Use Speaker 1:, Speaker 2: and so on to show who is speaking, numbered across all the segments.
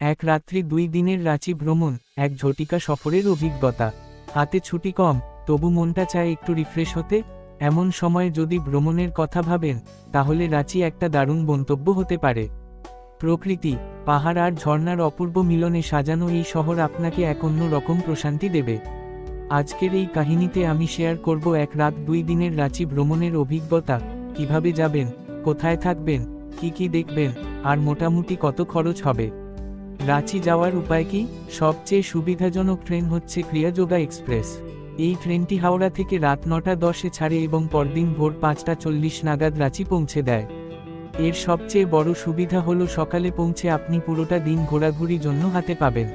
Speaker 1: এক রাত্রি দুই দিনের রাঁচি ভ্রমণ, এক ঝটিকা সফরের অভিজ্ঞতা। হাতে ছুটি কম, তবু মনটা চায় একটু রিফ্রেশ হতে। এমন সময়ে যদি ভ্রমণের কথা ভাবেন, তাহলে রাঁচি একটা দারুণ গন্তব্য হতে পারে। প্রকৃতি, পাহাড় আর ঝর্ণার অপূর্ব মিলনে সাজানো এই শহর আপনাকে এক অন্য রকম প্রশান্তি দেবে। আজকের এই কাহিনীতে আমি শেয়ার করব এক রাত দুই দিনের রাঁচি ভ্রমণের অভিজ্ঞতা, কীভাবে যাবেন, কোথায় থাকবেন, কি কি দেখবেন, আর মোটামুটি কত খরচ হবে। রাঁচি যাওয়ার উপায় কি? সবচেয়ে সুবিধাজনক ট্রেন হচ্ছে ক্রিয়াযোগা এক্সপ্রেস। এই ট্রেনটি হাওড়া থেকে রাত নটা দশে ছাড়ে এবং পরদিন ভোর পাঁচটা চল্লিশ নাগাদ রাঁচি পৌঁছে দেয়। এর সবচেয়ে বড় সুবিধা হলো সকালে পৌঁছে আপনি পুরোটা দিন ঘোরাঘুরি জন্য হাতে পাবেন।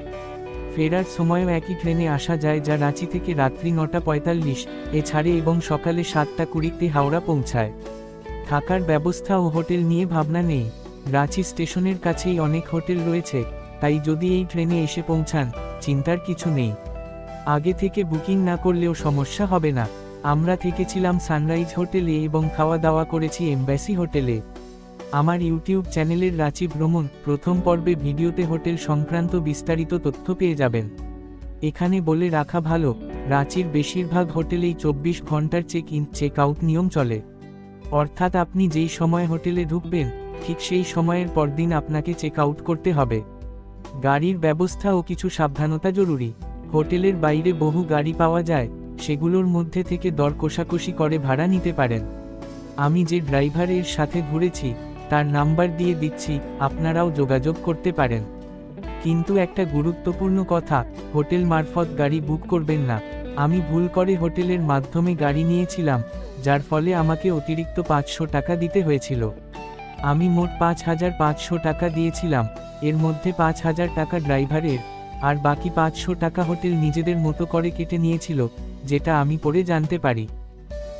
Speaker 1: ফেরার সময়ও একই ট্রেনে আসা যায় যা রাঁচি থেকে রাত্রি নটা পঁয়তাল্লিশ এ ছাড়ে এবং সকালে সাতটা কুড়িতে হাওড়া পৌঁছায়। থাকার ব্যবস্থা ও হোটেল নিয়ে ভাবনা নেই। রাঁচি স্টেশনের কাছেই অনেক হোটেল রয়েছে। তাই যদি এই ট্রেনে এসে পৌঁছান, চিন্তার কিছু নেই। আগে থেকে বুকিং না করলেও সমস্যা হবে না। আমরা থেকেছিলাম সানরাইজ হোটেলে এবং খাওয়া দাওয়া করেছি এমব্যাসি হোটেলে। আমার ইউটিউব চ্যানেলের রাঁচি ভ্রমণ প্রথম পর্বে ভিডিওতে হোটেল সংক্রান্ত বিস্তারিত তথ্য পেয়ে যাবেন। এখানে বলে রাখা ভালো, রাঁচির বেশিরভাগ হোটেলেই চব্বিশ ঘণ্টার চেক ইন চেক আউট নিয়ম চলে। অর্থাৎ আপনি যেই সময় হোটেলে ঢুকবেন, ঠিক সেই সময়ের পরদিন আপনাকে চেক আউট করতে হবে। গাড়ির ব্যবস্থা ও কিছু সাবধানতা জরুরি। হোটেলের বাইরে বহু গাড়ি পাওয়া যায়, সেগুলোর মধ্যে থেকে দর কষাকষি করে ভাড়া নিতে পারেন। আমি যে ড্রাইভারের সাথে ঘুরেছি, তার নাম্বার দিয়ে দিচ্ছি, আপনারাও যোগাযোগ করতে পারেন। কিন্তু একটা গুরুত্বপূর্ণ কথা, হোটেল মারফত গাড়ি বুক করবেন না। আমি ভুল করে হোটেলের মাধ্যমে গাড়ি নিয়েছিলাম, যার ফলে আমাকে অতিরিক্ত পাঁচশো টাকা দিতে হয়েছিল। আমি মোট পাঁচ হাজার পাঁচশো টাকা দিয়েছিলাম, এর মধ্যে পাঁচ হাজার টাকা ড্রাইভারের, আর বাকি পাঁচশো টাকা হোটেল নিজেদের মতো করে কেটে নিয়েছিল, যেটা আমি পরে জানতে পারি।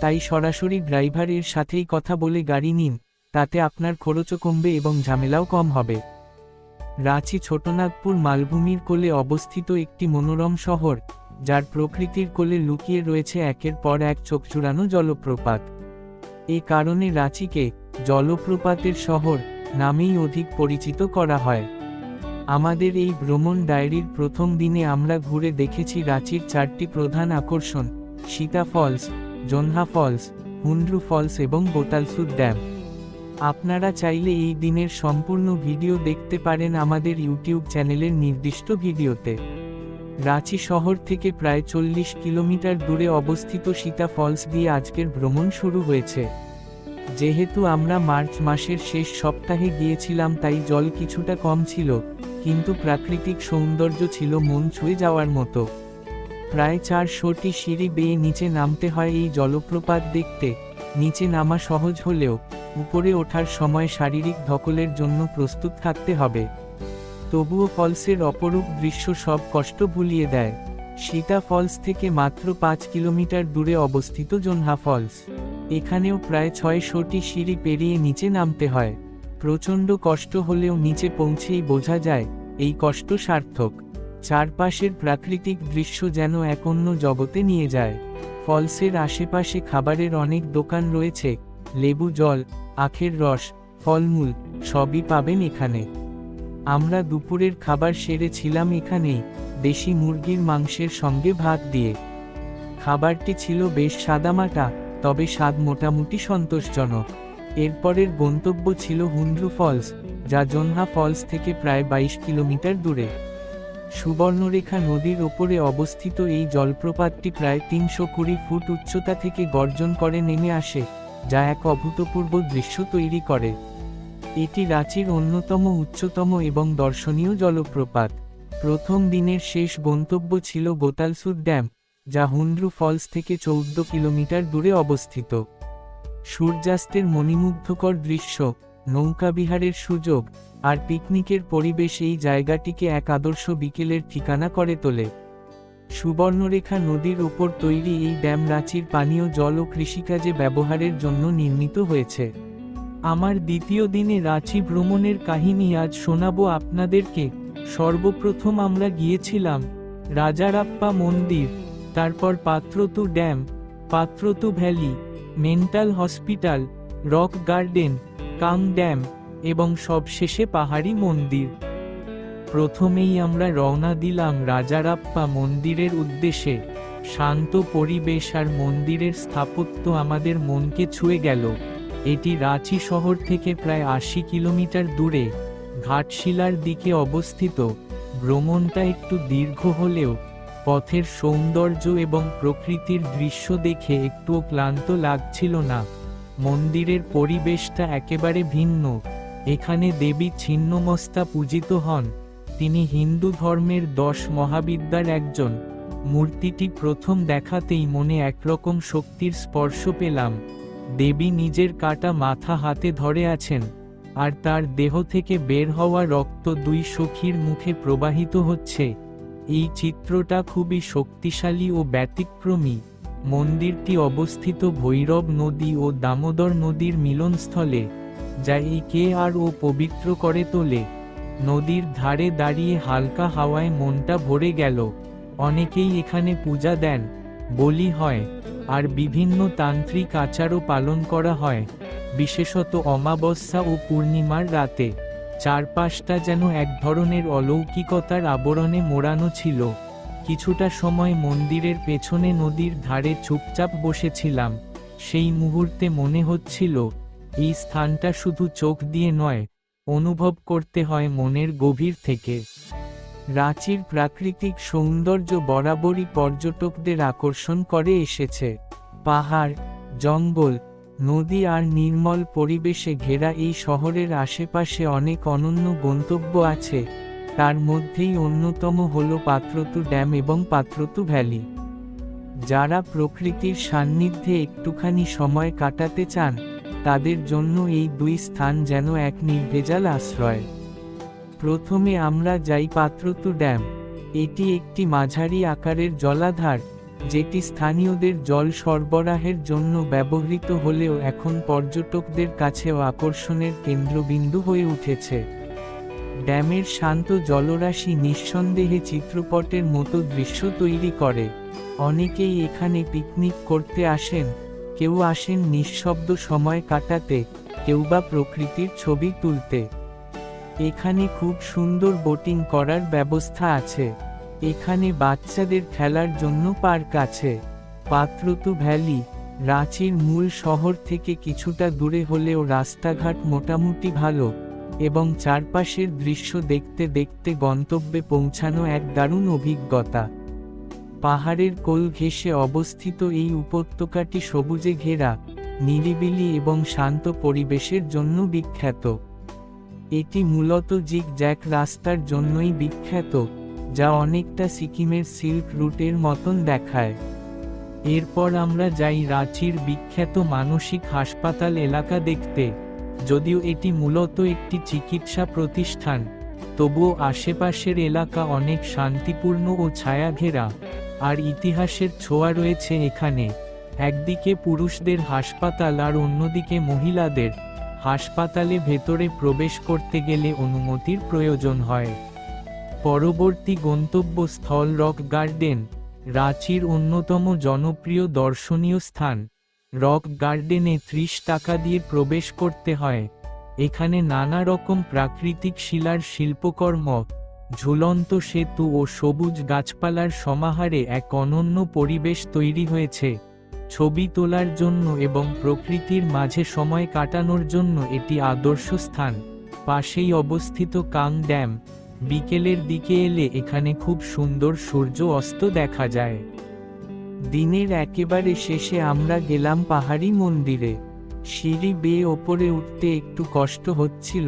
Speaker 1: তাই সরাসরি ড্রাইভারের সাথেই কথা বলে গাড়ি নিন, তাতে আপনার খরচও কমবে এবং ঝামেলাও কম হবে। রাঁচি ছোটনাগপুর মালভূমির কোলে অবস্থিত একটি মনোরম শহর, যার প্রকৃতির কোলে লুকিয়ে রয়েছে একের পর এক চোখচুরানো জলপ্রপাত। এ কারণে রাঁচিকে জলপ্রপাতের শহর নামেই অধিক পরিচিত করা হয়। আমাদের এই ভ্রমণ ডায়েরির প্রথম দিনে আমরা ঘুরে দেখেছি রাঁচির চারটি প্রধান আকর্ষণ, Sita falls, Jonha falls, Hundru falls এবং বোতালসুদ ড্যাম। আপনারা চাইলে এই দিনের সম্পূর্ণ ভিডিও দেখতে পারেন আমাদের ইউটিউব চ্যানেলের নির্দিষ্ট ভিডিওতে। রাঁচি শহর থেকে প্রায় চল্লিশ কিলোমিটার দূরে অবস্থিত সীতা ফলস দিয়ে আজকের ভ্রমণ শুরু হয়েছে। যেহেতু আমরা মার্চ মাসের শেষ সপ্তাহে গিয়েছিলাম তাই জল কিছুটা কম ছিল, কিন্তু প্রাকৃতিক সৌন্দর্য ছিল মন ছুঁয়ে যাওয়ার মতো। প্রায় চারশোটি সিঁড়ি বেয়ে নিচে নামতে হয় এই জলপ্রপাত দেখতে, নিচে নামা সহজ হলেও, উপরে ওঠার সময় শারীরিক ধকলের জন্য প্রস্তুত থাকতে হবে। তবুও ফলসের অপরূপ দৃশ্য সব কষ্ট ভুলিয়ে দেয়। সীতা ফলস থেকে মাত্র পাঁচ কিলোমিটার দূরে অবস্থিত জোনহা ফলস। এখানেও প্রায় ছয়শোটি সিঁড়ি পেরিয়ে নিচে নামতে হয়। প্রচণ্ড কষ্ট হলেও নিচে পৌঁছেই বোঝা যায়, এই কষ্ট সার্থক। চারপাশের প্রাকৃতিক দৃশ্য যেন এক অন্য জগতে নিয়ে যায়। ফলসের আশেপাশে খাবারের অনেক দোকান রয়েছে, লেবু জল, আখের রস, ফলমূল, সবই পাবেন এখানে। আমরা দুপুরের খাবার সেরেছিলাম এখানেই, দেশি মুরগির মাংসের সঙ্গে ভাত দিয়ে। খাবারটি ছিল বেশ সাদামাটা তবে স্বাদ মোটামুটি সন্তোষজনক। এরপরের গন্তব্য ছিল হুন্ড্রু ফলস, যা জোনহা ফলস থেকে প্রায় বাইশ কিলোমিটার দূরে। সুবর্ণরেখা নদীর ওপরে অবস্থিত এই জলপ্রপাতটি প্রায় তিনশো কুড়ি ফুট উচ্চতা থেকে গর্জন করে নেমে আসে, যা এক অভূতপূর্ব দৃশ্য তৈরি করে। এটি রাঁচির অন্যতম উচ্চতম এবং দর্শনীয় জলপ্রপাত। প্রথম দিনের শেষ গন্তব্য ছিল গোতালসুদ ড্যাম যা হুন্ড্রু ফলস থেকে চৌদ্দ কিলোমিটার দূরে অবস্থিত। সূর্যাস্তের মণিমুগ্ধকর দৃশ্য নৌকাবিহারের সুযোগ, আর পিকনিকের পরিবেশ এই জায়গাটিকে এক আদর্শ বিকেলের ঠিকানা করে তোলে। সুবর্ণরেখা নদীর ওপর তৈরি এই ড্যাম রাঁচির পানীয় জল ও কৃষিকাজে ব্যবহারের জন্য নির্মিত হয়েছে। আমার দ্বিতীয় দিনে রাঁচি ভ্রমণের কাহিনী আজ শোনাবো আপনাদেরকে। সর্বপ্রথম আমরা গিয়েছিলাম রাজারাপ্পা মন্দির। তারপর Patratu dam, Patratu valley, mental hospital, rock garden Kang dam এবং সবশেষে পাহাড়ি মন্দির। প্রথমেই আমরা রওনা দিলাম রাজারাপ্পা মন্দিরের উদ্দেশ্যে। শান্ত পরিবেশ আর মন্দিরের স্থাপত্য আমাদের মনকে ছুঁয়ে গেল। এটি রাঁচি শহর থেকে প্রায় আশি কিলোমিটার দূরে, ঘাটশিলার দিকে অবস্থিত। ভ্রমণটা একটু দীর্ঘ হলেও পথের সৌন্দর্য এবং প্রকৃতির দৃশ্য দেখে একটুও ক্লান্ত লাগছিল না। মন্দিরের পরিবেশটা একেবারে ভিন্ন। এখানে দেবী ছিন্নমস্তা পূজিত হন। তিনি হিন্দু ধর্মের দশ মহাবিদ্যার একজন। মূর্তিটি প্রথম দেখাতেই মনে একরকম শক্তির স্পর্শ পেলাম। দেবী নিজের কাটা মাথা হাতে ধরে আছেন, আর তার দেহ থেকে বের হওয়া রক্ত দুই সখীর মুখে প্রবাহিত হচ্ছে। এই চিত্রটা খুবই শক্তিশালী ও ব্যতিক্রমী। মন্দিরটি অবস্থিত ভৈরব নদী ও দামোদর নদীর মিলনস্থলে, যা এই কে আর ও পবিত্র করে তোলে। নদীর ধারে দাঁড়িয়ে হালকা হাওয়ায় মনটা ভরে গেল। অনেকেই এখানে পূজা দেন, বলি হয়, আর বিভিন্ন তান্ত্রিক আচারও পালন করা হয়, বিশেষত অমাবস্যা ও পূর্ণিমার রাতে। চারপাশটা যেন এক ধরনের অলৌকিকতার আবরণে মোড়ানো ছিল। কিছুটা সময় মন্দিরের পেছনে নদীর ধারে চুপচাপ বসেছিলাম। সেই মুহূর্তে মনে হচ্ছিল, এই স্থানটা শুধু চোখ দিয়ে নয়, অনুভব করতে হয় মনের গভীর থেকে। রাঁচির প্রাকৃতিক সৌন্দর্য বরাবরই পর্যটকদের আকর্ষণ করে এসেছে। পাহাড়, জঙ্গল নদী আর নির্মল পরিবেশে ঘেরা এই শহরের আশেপাশে অনেক অনন্য গন্তব্য আছে, তার মধ্যেই অন্যতম হল পাত্রতু ড্যাম এবং পাত্রতু ভ্যালি। যারা প্রকৃতির সান্নিধ্যে একটুখানি সময় কাটাতে চান, তাদের জন্য এই দুই স্থান যেন এক নির্ভেজাল আশ্রয়। প্রথমে আমরা যাই পাত্রতু ড্যাম, এটি একটি মাঝারি আকারের জলাধার যেটি স্থানীয়দের জল সরবরাহের জন্য ব্যবহৃত হলেও এখন পর্যটকদের কাছেও আকর্ষণের কেন্দ্রবিন্দু হয়ে উঠেছে। ড্যামের শান্ত জলরাশি নিঃসন্দেহে চিত্রপটের মতো দৃশ্য তৈরি করে। অনেকেই এখানে পিকনিক করতে আসেন, কেউ আসেন নিঃশব্দ সময় কাটাতে, কেউ বা প্রকৃতির ছবি তুলতে। এখানে খুব সুন্দর বোটিং করার ব্যবস্থা আছে। এখানে বাচ্চাদের খেলার জন্য পার্ক আছে। পাত্রতু ভ্যালি, রাঁচির মূল শহর থেকে কিছুটা দূরে হলেও রাস্তাঘাট মোটামুটি ভালো এবং চারপাশের দৃশ্য দেখতে দেখতে গন্তব্যে পৌঁছানো এক দারুণ অভিজ্ঞতা। পাহাড়ের কোল ঘেঁষে অবস্থিত এই উপত্যকাটি সবুজে ঘেরা, নিরিবিলি এবং শান্ত পরিবেশের জন্য বিখ্যাত। এটি মূলত জিগ জ্যাক রাস্তার জন্যই বিখ্যাত। যা অনেকটা সিকিমের সিল্ক রুটের মতন দেখায়। এরপর আমরা যাই রাঁচির বিখ্যাত মানসিক হাসপাতাল এলাকা দেখতে। যদিও এটি মূলত একটি চিকিৎসা প্রতিষ্ঠান, তবুও আশেপাশের এলাকা অনেক শান্তিপূর্ণ ও ছায়াঘেরা। আর ইতিহাসের ছোঁয়া রয়েছে এখানে। একদিকে পুরুষদের হাসপাতাল আর অন্যদিকে মহিলাদের। হাসপাতালে ভেতরে প্রবেশ করতে গেলে অনুমতির প্রয়োজন হয়। পরবর্তী গন্তব্যস্থল রক গার্ডেন, রাঁচির অন্যতম জনপ্রিয় দর্শনীয় স্থান। রক গার্ডেনে ত্রিশ টাকা দিয়ে প্রবেশ করতে হয়। এখানে নানা রকম প্রাকৃতিক শিলার শিল্পকর্ম, ঝুলন্ত সেতু ও সবুজ গাছপালার সমাহারে এক অনন্য পরিবেশ তৈরি হয়েছে। ছবি তোলার জন্য এবং প্রকৃতির মাঝে সময় কাটানোর জন্য এটি আদর্শ স্থান। পাশেই অবস্থিত কাং ড্যাম বিকেলের দিকে এলে এখানে খুব সুন্দর সূর্য অস্ত দেখা যায়। দিনের একেবারে শেষে আমরা গেলাম পাহাড়ি মন্দিরে। সিঁড়ি বেয়ে ওপরে উঠতে একটু কষ্ট হচ্ছিল,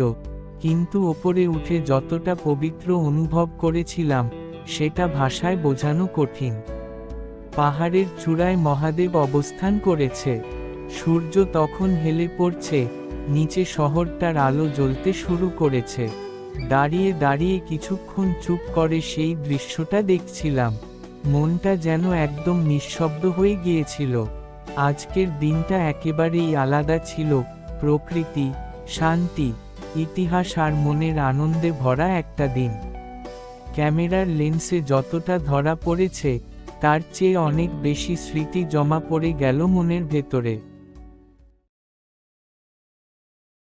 Speaker 1: কিন্তু ওপরে উঠে যতটা পবিত্র অনুভব করেছিলাম, সেটা ভাষায় বোঝানো কঠিন। পাহাড়ের চূড়ায় মহাদেব অবস্থান করেছে। সূর্য তখন হেলে পড়ছে, নিচে শহরটার আলো জ্বলতে শুরু করেছে। দাঁড়িয়ে দাঁড়িয়ে কিছুক্ষণ চুপ করে সেই দৃশ্যটা দেখছিলাম। মনটা যেন একদম নিঃশব্দ হয়ে গিয়েছিল। আজকের দিনটা একেবারেই আলাদা ছিল। প্রকৃতি, শান্তি, ইতিহাস আর মনের আনন্দে ভরা একটা দিন। ক্যামেরার লেন্সে যতটা ধরা পড়েছে, তার চেয়ে অনেক বেশি স্মৃতি জমা পড়ে গেল মনের ভেতরে।